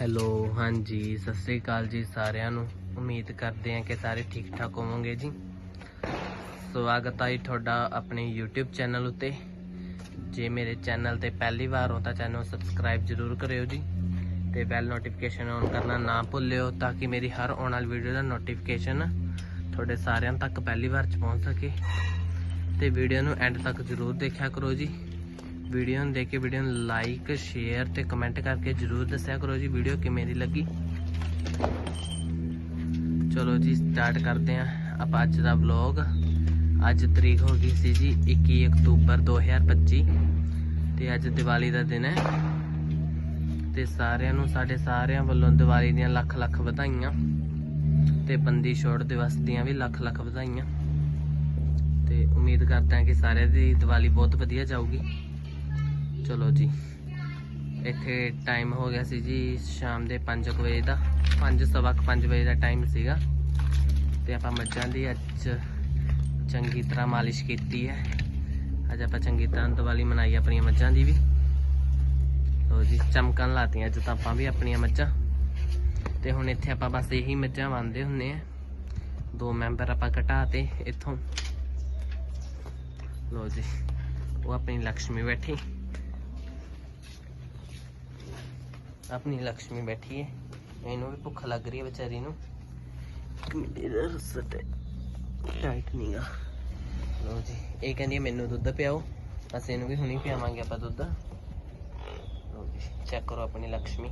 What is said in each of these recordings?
Hello, ਹਾਂਜੀ, ਸਤਿ ਸ੍ਰੀ ਅਕਾਲ ਜੀ ਸਾਰਿਆਂ ਨੂੰ। ਉਮੀਦ ਕਰਦੇ ਹਾਂ ਕਿ ਸਾਰੇ ਠੀਕ ਠਾਕ ਹੋਵੋਗੇ ਜੀ। ਸਵਾਗਤ ਹੈ ਜੀ ਤੁਹਾਡਾ ਆਪਣੇ YouTube ਚੈਨਲ ਉੱਤੇ। ਜੇ ਮੇਰੇ ਚੈਨਲ ਤੇ ਪਹਿਲੀ ਵਾਰ ਹੋ ਤਾਂ ਚੈਨਲ ਸਬਸਕ੍ਰਾਈਬ ਜ਼ਰੂਰ ਕਰਿਓ ਜੀ। ਤੇ ਬੈਲ ਨੋਟੀਫਿਕੇਸ਼ਨ ਔਨ ਕਰਨਾ ਨਾ ਭੁੱਲਿਓ ਤਾਂ ਕਿ ਮੇਰੀ ਹਰ ਆਉਣ ਵਾਲੀ ਵੀਡੀਓ ਦਾ ਨੋਟੀਫਿਕੇਸ਼ਨ ਤੁਹਾਡੇ ਸਾਰਿਆਂ ਤੱਕ ਪਹਿਲੀ ਵਾਰ ਚ ਪਹੁੰਚ ਸਕੇ। ਤੇ ਵੀਡੀਓ ਨੂੰ ਐਂਡ ਤੱਕ ਜ਼ਰੂਰ ਦੇਖਿਆ ਕਰੋ ਜੀ। ਵੀਡੀਓ ਨੂੰ ਦੇਖ ਕੇ ਵੀਡੀਓ ਨੂੰ ਲਾਈਕ ਸ਼ੇਅਰ ਤੇ ਕਮੈਂਟ ਕਰਕੇ ਜਰੂਰ ਦੱਸਿਆ ਕਰੋ ਜੀ, ਵੀਡੀਓ ਕਿਵੇਂ ਦੀ ਲੱਗੀ। ਚਲੋ ਜੀ ਸਟਾਰਟ ਕਰਦੇ ਆਂ ਆਪਾਂ ਅੱਜ ਦਾ ਵਲੌਗ ਅੱਜ ਤਰੀਕ ਹੋ ਗਈ ਸੀ ਜੀ 21 ਅਕਤੂਬਰ 2025 ਤੇ ਅੱਜ ਦੀਵਾਲੀ ਦਾ ਦਿਨ ਹੈ। ਤੇ ਸਾਰਿਆਂ ਨੂੰ, ਸਾਡੇ ਸਾਰਿਆਂ ਵੱਲੋਂ ਦੀਵਾਲੀ ਦੀਆਂ ਲੱਖ ਲੱਖ ਵਧਾਈਆਂ ਤੇ ਬੰਦੀ ਛੋੜ ਦਿਵਸ ਦੀਆਂ ਵੀ ਲੱਖ ਲੱਖ ਵਧਾਈਆਂ। ਤੇ ਉਮੀਦ ਕਰਦਾ ਹਾਂ ਕਿ ਸਾਰਿਆਂ ਦੀ ਦੀਵਾਲੀ ਬਹੁਤ ਵਧੀਆ ਜਾਊਗੀ। ਚਲੋ ਜੀ। ਇੱਥੇ ਟਾਈਮ ਹੋ ਗਿਆ ਸੀ ਜੀ ਸ਼ਾਮ ਦੇ 5 ਵਜੇ ਦਾ। 5 ਸਵਾ 5 ਵਜੇ ਦਾ ਟਾਈਮ ਸੀਗਾ। ਤੇ ਆਪਾਂ ਮੱਝਾਂ ਦੀ ਅੱਜ ਚੰਗੀ ਤਰ੍ਹਾਂ ਮਾਲਿਸ਼ ਕੀਤੀ ਹੈ। ਅੱਜ ਆਪਾਂ ਚੰਗੀ ਤਰ੍ਹਾਂ ਦੀਵਾਲੀ ਮਨਾਈ ਆਪਣੀਆਂ ਮੱਝਾਂ ਦੀ ਵੀ। ਲੋ ਜੀ, ਚਮਕਣ ਲਾਤੀਆਂ ਅੱਜ ਤਾਂ ਆਪਾਂ ਵੀ ਆਪਣੀਆਂ ਮੱਝਾਂ। ਤੇ ਹੁਣ ਇੱਥੇ ਆਪਾਂ ਬਸ ਇਹੀ ਮੱਝਾਂ ਬੰਨਦੇ ਹੁੰਨੇ ਆ। ਦੋ ਮੈਂਬਰ ਆਪਾਂ ਘਟਾਤੇ ਇੱਥੋਂ। ਲੋ ਜੀ, ਉਹ ਆਪਣੀ ਲక్ష్ਮੀ ਬੈਠੀ। ਆਪਣੀ ਲక్ష్ਮੀ ਬੈਠੀ ਹੈ। ਇਹਨੂੰ ਵੀ ਭੁੱਖ ਲੱਗ ਰਹੀ ਹੈ ਵਿਚਾਰੀ ਨੂੰ। ਕਮੇਟੀ ਰਸਤ ਹੈ। ਟਾਈਟ ਨਹੀਂਗਾ ਲੋ ਜੀ, ਇਹ ਕਹਿੰਦੀ ਮੈਨੂੰ ਦੁੱਧ ਪਿਆਓ। ਅਸੀਂ ਇਹਨੂੰ ਵੀ ਹੁਣੀ ਪਿਆਵਾਂਗੇ ਆਪਾਂ ਦੁੱਧ। ਲੋ ਜੀ ਚੈੱਕ ਕਰੋ ਆਪਣੀ ਲక్ష్ਮੀ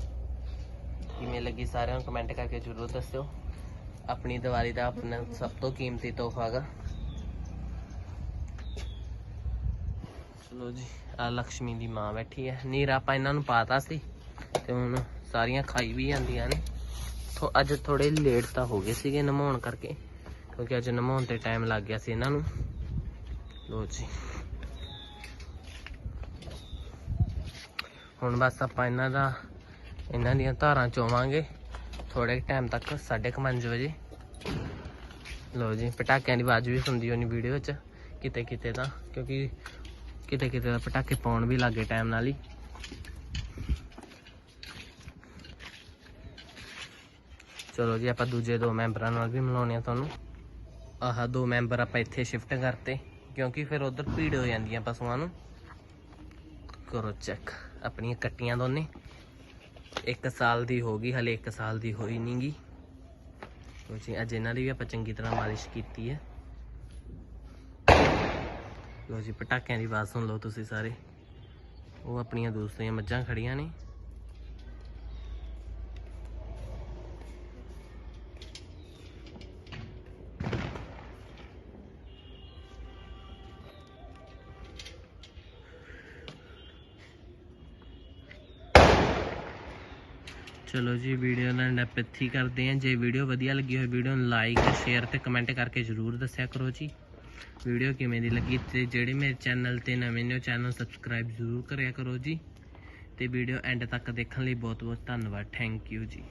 ਕਿਵੇਂ ਲੱਗੀ ਸਾਰਿਆਂ ਨੂੰ ਕਮੈਂਟ ਕਰਕੇ ਜ਼ਰੂਰ ਦੱਸਿਓ। ਆਪਣੀ ਦੀਵਾਲੀ ਦਾ ਆਪਣਾ ਸਭ ਤੋਂ ਕੀਮਤੀ ਤੋਹਫਾ ਹੈਗਾ। ਲੋ ਜੀ ਆ ਲక్ష్ਮੀ ਦੀ ਮਾਂ ਬੈਠੀ ਹੈ। ਨੀਰਾ ਆਪਾਂ ਇਹਨਾਂ ਨੂੰ ਪਾਤਾ ਸੀ। ਤੇ ਹੁਣ ਸਾਰੀਆਂ ਖਾਈ ਵੀ ਜਾਂਦੀਆਂ ਨੇ। ਥੋ ਅੱਜ ਥੋੜੇ ਲੇਟ ਤਾਂ ਹੋ ਗਏ ਸੀਗੇ ਨਮਾਉਣ ਕਰਕੇ, ਕਿਉਂਕਿ ਅੱਜ ਨਮਾਉਣ ਤੇ ਟਾਈਮ ਲੱਗ ਗਿਆ ਸੀ ਇਹਨਾਂ ਨੂੰ। ਲੋ ਜੀ। ਹੁਣ ਬਸ ਆਪਾਂ ਇਹਨਾਂ ਦਾ ਇਹਨਾਂ ਦੀਆਂ ਧਾਰਾਂ ਚੋਵਾਂਗੇ। ਥੋੜੇ ਟਾਈਮ ਤੱਕ 5:30 ਵਜੇ। ਲੋ ਜੀ, ਪਟਾਕਿਆਂ ਦੀ ਆਵਾਜ਼ ਵੀ ਸੁਣਦੀ ਹੋਣੀ ਵੀਡੀਓ ਵਿੱਚ ਕਿਤੇ ਕਿਤੇ ਤਾਂ, ਕਿਉਂਕਿ ਕਿਤੇ ਕਿਤੇ ਤਾਂ ਪਟਾਕੇ ਪਾਉਣ ਵੀ ਲੱਗੇ ਟਾਈਮ ਨਾਲ ਹੀ। ਚਲੋ ਜੀ, ਆਪਾਂ ਦੂਜੇ ਦੋ ਮੈਂਬਰਾਂ ਨਾਲ ਵੀ ਮਿਲਾਉਣੇ ਆ ਤੁਹਾਨੂੰ। ਆਹ ਦੋ ਮੈਂਬਰ ਆਪਾਂ ਇੱਥੇ ਸ਼ਿਫਟ ਕਰਤੇ, ਕਿਉਂਕਿ ਫਿਰ ਉਧਰ ਭੀੜ ਹੋ ਜਾਂਦੀਆਂ ਪਸ਼ੂਆਂ ਨੂੰ। ਕਰੋ ਚੈੱਕ ਆਪਣੀਆਂ ਕੱਟੀਆਂ ਦੋਨੇ। ਇੱਕ ਸਾਲ ਦੀ ਹੋ ਗਈ, ਹਲੇ ਇੱਕ ਸਾਲ ਦੀ ਹੋਈ ਨਹੀਂਗੀ ਲੋ ਜੀ, ਅੱਜ ਇਹਨਾਂ ਦੀ ਵੀ ਆਪਾਂ ਚੰਗੀ ਤਰ੍ਹਾਂ ਮਾਲਿਸ਼ ਕੀਤੀ ਹੈ। ਲੋ ਜੀ, ਪਟਾਕਿਆਂ ਦੀ ਆਵਾਜ਼ ਸੁਣ ਲਓ ਤੁਸੀਂ ਸਾਰੇ। ਉਹ ਆਪਣੀਆਂ ਦੂਸਰੀਆਂ ਮੱਝਾਂ ਖੜੀਆਂ ਨੇ। ਚਲੋ ਜੀ ਵੀਡੀਓ ਨਾਲ ਐਂਡ ਕਰਦੇ ਹਾਂ ਜੇ ਵੀਡੀਓ ਵਧੀਆ ਲੱਗੀ ਹੋਵੇ ਵੀਡੀਓ ਨੂੰ ਲਾਈਕ ਸ਼ੇਅਰ ਤੇ ਕਮੈਂਟ ਕਰਕੇ ਜਰੂਰ ਦੱਸਿਆ ਕਰੋ ਜੀ। ਵੀਡੀਓ ਕਿਵੇਂ ਦੀ ਲੱਗੀ ਤੇ ਜਿਹੜੇ ਮੇਰੇ ਚੈਨਲ ਤੇ ਨਵੇਂ ਨੇ, ਉਹ ਚੈਨਲ ਸਬਸਕ੍ਰਾਈਬ ਜ਼ਰੂਰ ਕਰਿਆ ਕਰੋ ਜੀ। ਤੇ ਵੀਡੀਓ ਐਂਡ ਤੱਕ ਦੇਖਣ ਲਈ ਬਹੁਤ ਬਹੁਤ ਧੰਨਵਾਦ। ਥੈਂਕ ਯੂ ਜੀ।